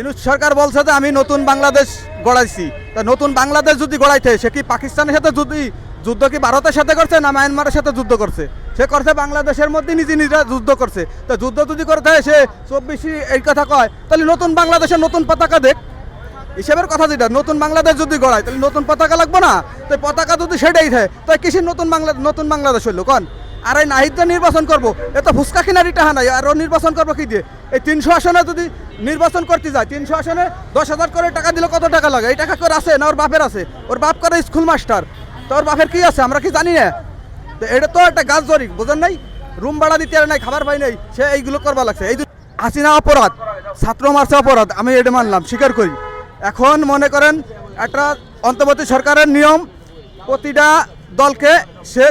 ইনুস সরকার বলছে যে আমি নতুন বাংলাদেশ গড়াইছি। তা নতুন বাংলাদেশ যদি গড়াইতে, সে কি পাকিস্তানের সাথে যদি যুদ্ধ কি ভারতের সাথে করছে না মায়ানমারের সাথে যুদ্ধ করছে? সে করছে বাংলাদেশের মধ্যে নিজে নিজেরা যুদ্ধ করছে। তা যুদ্ধ যদি করতে হয়, সে চব্বিশই এই কথা কয়। তাহলে নতুন বাংলাদেশের নতুন পতাকা দেখ। হিসেবের কথা যেটা, নতুন বাংলাদেশ যদি গড়ায়, তাহলে নতুন পতাকা লাগবে না? তো পতাকা যদি সেটাই থাকে তাই কিসের নতুন বাংলা নতুন বাংলাদেশ হইল? কন? আর এই নাহিদ নির্বাচন করব, এ তো ফুসকা কিনারি টাহা নাই, আর নির্বাচন করব কি দিয়ে? এই তিনশো আসনে যদি নির্বাচন করতে যায়, তিনশো আসনে দশ হাজার করে টাকা দিলে কত টাকা লাগে? এই টাকা করে আছে না ওর বাপের আছে? ওর বাপ করে স্কুল মাস্টার। তো ওর বাপের কি আছে? আমরা কি জানি না। তো এটা তো একটা গাছ জরি, বুঝেন নাই? রুম ভাড়া দিতে আর নাই, খাবার পাই নাই, সে এইগুলো করবা লাগছে। এই হাসিনা অপরাধ, ছাত্র মার্চে অপরাধ, আমি এটা মানলাম, স্বীকার করি। এখন মনে করেন একটা অন্তর্বর্তী সরকারের নিয়ম, প্রতিটা দলকে সে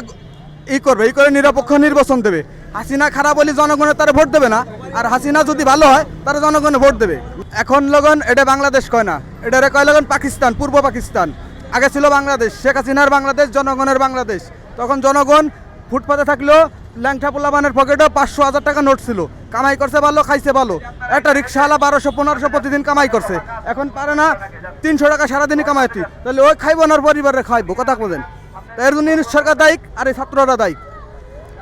ই করবে, ই করে নিরপেক্ষ নির্বাচন দেবে। হাসিনা খারাপ হলে জনগণের তারা ভোট দেবে না, আর হাসিনা যদি ভালো হয়, তারা জনগণে ভোট দেবে। এখন লগন, এটা বাংলাদেশ কয় না? এটা কয় লগন? পাকিস্তান, পূর্ব পাকিস্তান। আগে ছিল বাংলাদেশ, শেখ হাসিনার বাংলাদেশ, জনগণের বাংলাদেশ। তখন জনগণ ফুটপাতে থাকলেও ল্যাংঠা পোলাবানের পকেটে পাঁচশো হাজার টাকা নোট ছিল। কামাই করছে ভালো, খাইছে ভালো। একটা রিক্সাওয়ালা বারোশো, পনেরোশো প্রতিদিন কামাই করছে। এখন পারে না, তিনশো টাকা সারাদিনই কামাইতি। তাহলে ওই খাইবো না পরিবারে খাইবো, কথা বলেন এর জন্য সরকার দায়িক আর এই ছাত্ররা দায়িক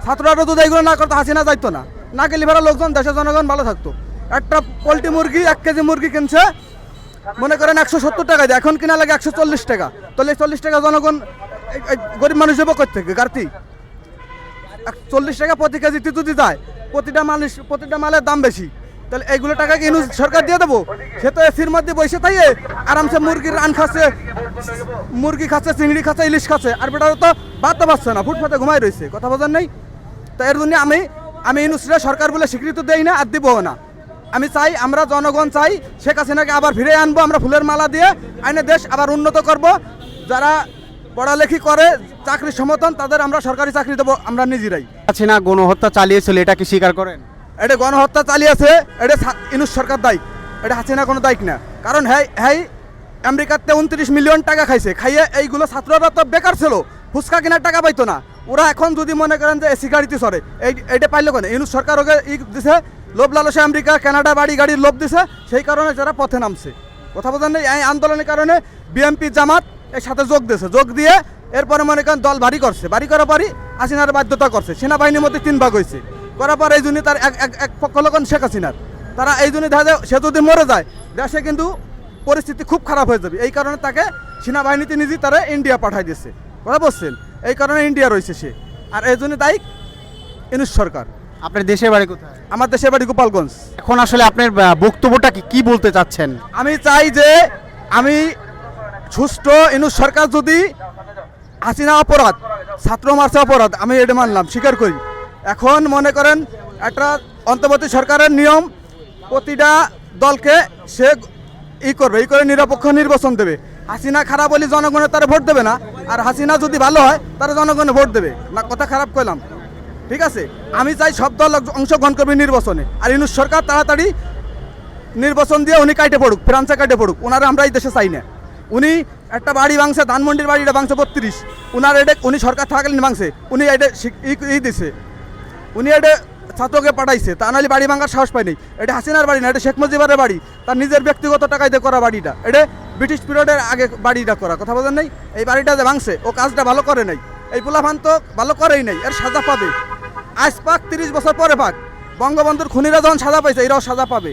ছাত্ররা যদি এইগুলো না করতো হাসিনা যাইতো না। না গেলে ভালো লোকজন, দেশের জনগণ ভালো থাকতো। একটা পোলট্রি মুরগি, এক কেজি মুরগি কিনছে, মনে করেন একশো সত্তর টাকা দিয়ে। এখন কিনা লাগে একশো চল্লিশ টাকা। তাহলে চল্লিশ টাকা জনগণ গরিব মানুষ দেবো থেকে কার্তিক চল্লিশ টাকা প্রতি কেজিতে যদি যায়, প্রতিটা মানুষ, প্রতিটা মালের দাম বেশি। তাহলে এইগুলো টাকা কি সরকার দিয়ে দেবো? সে তো এসির মধ্যে বসে থাকে, আরামসে মুরগির রান খাচ্ছে মুরগি খাচ্ছে চিংড়ি খাচ্ছে ইলিশ খাচ্ছে। আর বেটা তো বাদতে পারছে না ফুটপাতে ঘুমাই রয়েছে। কথা বোঝেন নেই? তো এর জন্য আমি আমি ইউনুসরা সরকার বলে স্বীকৃতি দেই না আর দিবও না। আমি চাই আমরা জনগণ চাই শেখ হাসিনাকে আবার ফিরে আনব আমরা ফুলের মালা দিয়ে আইনে দেশ আবার উন্নত করব। যারা পড়ালেখি করে চাকরির সমর্থন তাদের আমরা সরকারি চাকরি দেবো আমরা নিজেরাই। আছে না গণহত্যা চালিয়েছিল এটা কি স্বীকার করেন? এটা গণহত্যা চালিয়েছে এটা ইনুস সরকার দায়ী। এটা হাসিনা কোনো দায়িক না। কারণ হ্যাঁ হ্যাঁ আমেরিকাতে উনত্রিশ মিলিয়ন টাকা খাইছে। খাইয়ে এইগুলো ছাত্ররা তো বেকার ছিল। ফুচকা কেনার টাকা পাইতো না। ওরা এখন যদি মনে করেন যে এসি গাড়িতে সরে এই এইটা পাইলো কেন? ইনুস সরকার ওকে ই দিছে, লোভ লালসে আমেরিকা, কানাডা বাড়ি গাড়ির লোভ দিছে, সেই কারণে যারা পথে নামছে। কথা নেই? এই আন্দোলনের কারণে বিএনপি, জামাত এর সাথে যোগ দিয়েছে। যোগ দিয়ে এরপরে মনে করেন দল ভারী করছে। ভারী করার পরই হাসিনার বাধ্যতা করছে। সেনাবাহিনীর মধ্যে তিন ভাগ হয়েছে করার পর এই জন্য তার এক এক পক্ষ লোকন শেখ হাসিনার। তারা এই জন্য দেখা যায়, সে যদি মরে যায়, দেশে কিন্তু পরিস্থিতি খুব খারাপ হয়ে যাবে। এই কারণে তাকে সেনাবাহিনীতে নিজে তারা ইন্ডিয়া পাঠাই দিয়েছে। কথা বলছেন? এই কারণে ইন্ডিয়া রয়েছে সে। আর এই জন্য দায়িক ইনুস সরকার। আপনার দেশের বাড়ি কোথায়? আমার দেশের বাড়ি গোপালগঞ্জ। এখন আসলে আপনার বক্তব্যটা কি কি বলতে চাচ্ছেন? আমি চাই যে আমি সুষ্ঠ ইনুস সরকার যদি হাসিনা অপরাধ ছাত্র মার্চে অপরাধ আমি এটা মানলাম স্বীকার করি। এখন মনে করেন একটা অন্তর্বর্তী সরকারের নিয়ম প্রতিটা দলকে সে ই করবে, ই করে নিরপেক্ষ নির্বাচন দেবে। হাসিনা খারাপ হলে জনগণের তারা ভোট দেবে না, আর হাসিনা যদি ভালো হয়, তারা জনগণে ভোট দেবে। না, কথা খারাপ কইলাম। ঠিক আছে? আমি চাই সব দল অংশগ্রহণ করবে নির্বাচনে। আর ইনুস সরকার তাড়াতাড়ি নির্বাচন দিয়ে উনি কাটে পড়ুক, ফ্রান্সে কাটে পড়ুক। ওনারা আমরা এই দেশে চাই না। উনি একটা বাড়ি ভাঙছে, ধানমন্ডির বাড়িটা ভাঙছে বত্রিশ। উনার এটা উনি সরকার থাকাকালীন ভাঙছে। উনি এটা ই দিছে। উনি এটা ছাত্রকে পাঠাইছে, তা নাহলে বাড়ি ভাঙার সাহস পায়নি এটা হাসিনার বাড়ি না, এটা শেখ মুজিবের বাড়ি। তার নিজের ব্যক্তিগত টাকায় দিয়ে করা বাড়িটা। এটা ব্রিটিশ পিরিয়ডের আগে বাড়িটা করা, কথা বলেন নাই? এই বাড়িটা যে ভাঙছে, ও কাজটা ভালো করে নাই। এই পোলাফান তো ভালো করেই নাই, এর সাজা পাবে। আজ পাক তিরিশ বছর পরে পাক, বঙ্গবন্ধুর খুনিরা যখন সাজা পাইছে, এরাও সাজা পাবে।